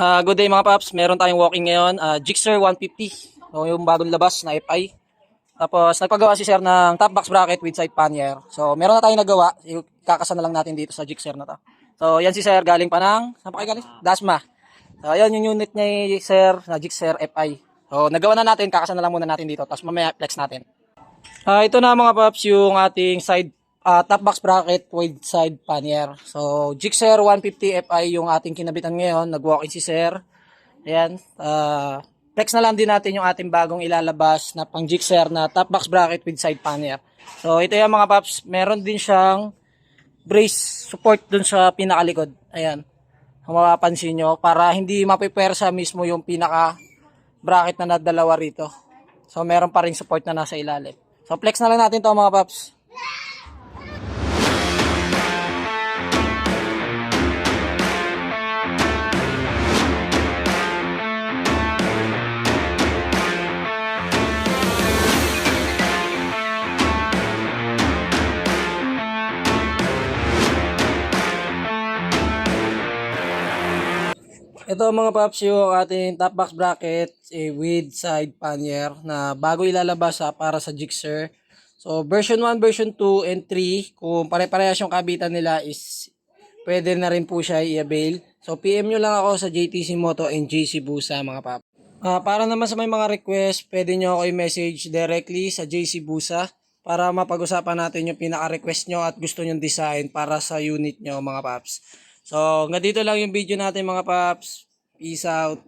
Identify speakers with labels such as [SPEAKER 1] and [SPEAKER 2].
[SPEAKER 1] Ah, good day mga paps. Meron tayong walking ngayon. Ah, Gixxer 150. So, yung bagong labas na FI. Tapos, nagpagawa si sir ng top box bracket with side pannier. So, meron na tayong nagawa. Kakasa na lang natin dito sa Gixxer na to. So, yan si sir galing pa ng, saan pa galing? Dasma. So, ayan yung unit ni sir na Gixxer FI. So, nagawa na natin. Kakasa na lang muna natin dito. Tapos, mamaya flex natin. Ah, ito na mga paps yung ating side ah, top box bracket with side pannier. So, Gixxer 150 Fi yung ating kinabitan ngayon. Nag-walk-in si sir. Ayan. ah, flex na lang din natin yung ating bagong ilalabas na pang Gixxer na top box bracket with side pannier. So, ito yung mga paps. Meron din siyang brace support dun sa pinakalikod. Ayan. Kung mapapansin nyo, para hindi mapipwersa mismo yung pinaka bracket na nadalawa rito. So, meron pa rin support na nasa ilalim. So, flex na lang natin to mga paps. Ito mga paps yung ating top box bracket eh, with side pannier na bago ilalabas ha, para sa Gixxer. So version 1, version 2, and 3, kung pare-parehas yung kabitan nila is pwede na rin po siya i-avail. So PM nyo lang ako sa JTC Moto and JC Busa mga paps. Ah, para naman sa may mga request, pwede nyo ako i-message directly sa JC Busa para mapag-usapan natin yung pinaka-request nyo at gusto nyong design para sa unit nyo mga paps. So, hanggang dito lang yung video natin mga paps. Peace out.